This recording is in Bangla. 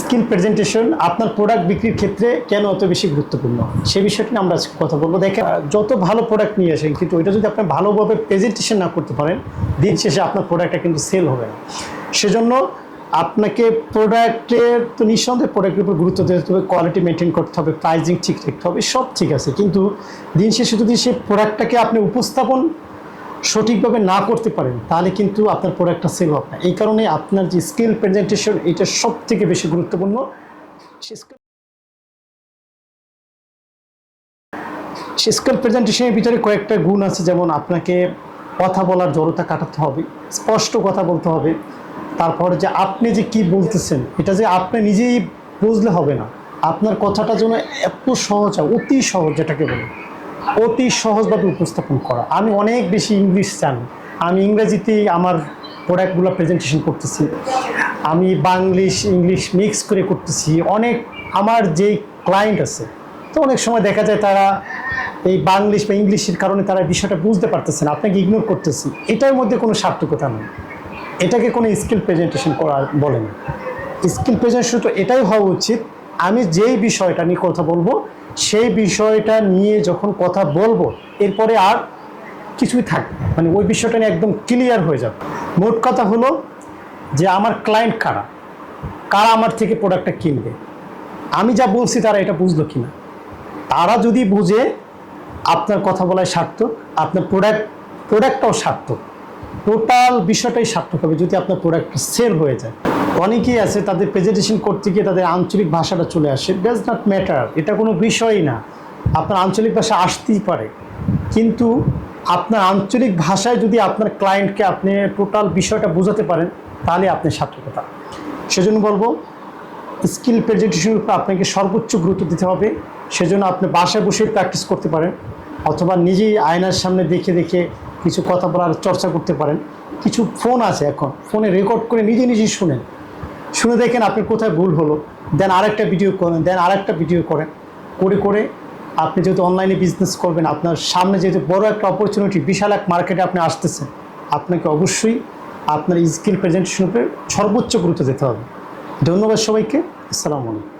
স্কিল প্রেজেন্টেশন, আপনার প্রোডাক্ট বিক্রির ক্ষেত্রে কেন অত বেশি গুরুত্বপূর্ণ? সে বিষয়টি নিয়ে আমরা কথা বলব। দেখেন যত ভালো প্রোডাক্ট নিয়ে আসেন, কিন্তু ওইটা যদি আপনি ভালোভাবে প্রেজেন্টেশন না করতে পারেন, দিন শেষে আপনার প্রোডাক্টটা কিন্তু সেল হবে না। সেজন্য আপনাকে প্রোডাক্টের তো নিঃসন্দেহে প্রোডাক্টের উপর গুরুত্ব দিতে হবে কোয়ালিটি মেনটেন করতে হবে প্রাইজিং ঠিক রাখতে হবে, সব ঠিক আছে। কিন্তু দিন শেষে যদি সেই প্রোডাক্টটাকে আপনি উপস্থাপন সঠিকভাবে না করতে পারেন, তাহলে কিন্তু আপনার প্রোডাক্টটা সেল হবে না। এই কারণে আপনার যে স্কিল প্রেজেন্টেশন এটা সব থেকে বেশি গুরুত্বপূর্ণ। স্কিল প্রেজেন্টেশনের ভিতরে কয়েকটা গুণ আছে, যেমন আপনাকে কথা বলার জড়তা কাটাতে হবে, স্পষ্ট কথা বলতে হবে, তারপরে যে আপনি যে কি বলতেছেন, এটা যে আপনি নিজেই বুঝলে হবে না। আপনার কথাটা যেন এত সহজ অতি সহজ যেটাকে বলে। অতি সহজভাবে উপস্থাপন করা। আমি অনেক বেশি ইংলিশ জানি। আমি ইংরেজিতেই আমার প্রোডাক্টগুলো প্রেজেন্টেশন করতেছি। আমি বাংলিশ, ইংলিশ মিক্স করে করতেছি। অনেক আমার যেই ক্লায়েন্ট আছে, তো অনেক সময় দেখা যায় তারা এই বাংলিশ বা ইংলিশের কারণে তারা বিষয়টা বুঝতে পারতেছে না, আপনাকে ইগনোর করতেছি। এটার মধ্যে কোনো সার্থকতা নেই। এটাকে কোনো স্কিল প্রেজেন্টেশন করা বলে না। স্কিল প্রেজেন্টেশন তো এটাই হওয়া উচিত আমি যেই বিষয়টা নিয়ে কথা বলব, সেই বিষয়টা নিয়ে যখন কথা বলব, এরপরে আর কিছুই থাকবে মানে ওই বিষয়টা নিয়ে একদম ক্লিয়ার হয়ে যাবে। মোট কথা হলো যে আমার ক্লায়েন্ট কারা? কারা আমার থেকে প্রোডাক্টটা কিনবে? আমি যা বলছি তারা এটা বুঝলো কি না তারা যদি বুঝে আপনার কথা বলায় সার্থক, আপনার প্রোডাক্ট প্রোডাক্টটাও সার্থক। টোটাল বিষয়টাই সার্থক হবে যদি আপনার প্রোডাক্ট সেল হয়ে যায়। অনেকেই আছে তাদের প্রেজেন্টেশন করতে গিয়ে তাদের আঞ্চলিক ভাষাটা চলে আসে। ডাজ নট ম্যাটার এটা কোনো বিষয়ই না। আপনার আঞ্চলিক ভাষা আসতেই পারে। কিন্তু আপনার আঞ্চলিক ভাষায় যদি আপনার ক্লায়েন্টকে আপনি টোটাল বিষয়টা বোঝাতে পারেন, তাহলে আপনি সার্থকতা। সেজন্য বলব স্কিল প্রেজেন্টেশনের উপর আপনাকে সর্বোচ্চ গুরুত্ব দিতে হবে। সেজন্য আপনি বাসায় বসে প্র্যাকটিস করতে পারেন। অথবা নিজেই আয়নার সামনে দেখে দেখে কিছু কথা বলার চর্চা করতে পারেন। কিছু ফোন আছে এখন। ফোনে রেকর্ড করে নিজে নিজেই শুনেন। শুনে দেখেন আপনি কোথায় ভুল হলো। দেন আরেকটা ভিডিও করেন, দেন আরেকটা ভিডিও করেন। করে করে আপনি যেহেতু অনলাইনে বিজনেস করবেন, আপনার সামনে যেহেতু বড় একটা অপরচুনিটি বিশাল এক মার্কেটে আপনি আসতেছেন, আপনাকে অবশ্যই আপনার স্কিল প্রেজেন্টেশন উপরে সর্বোচ্চ গুরুত্ব দিতে হবে। ধন্যবাদ সবাইকে। আসসালামু আলাইকুম।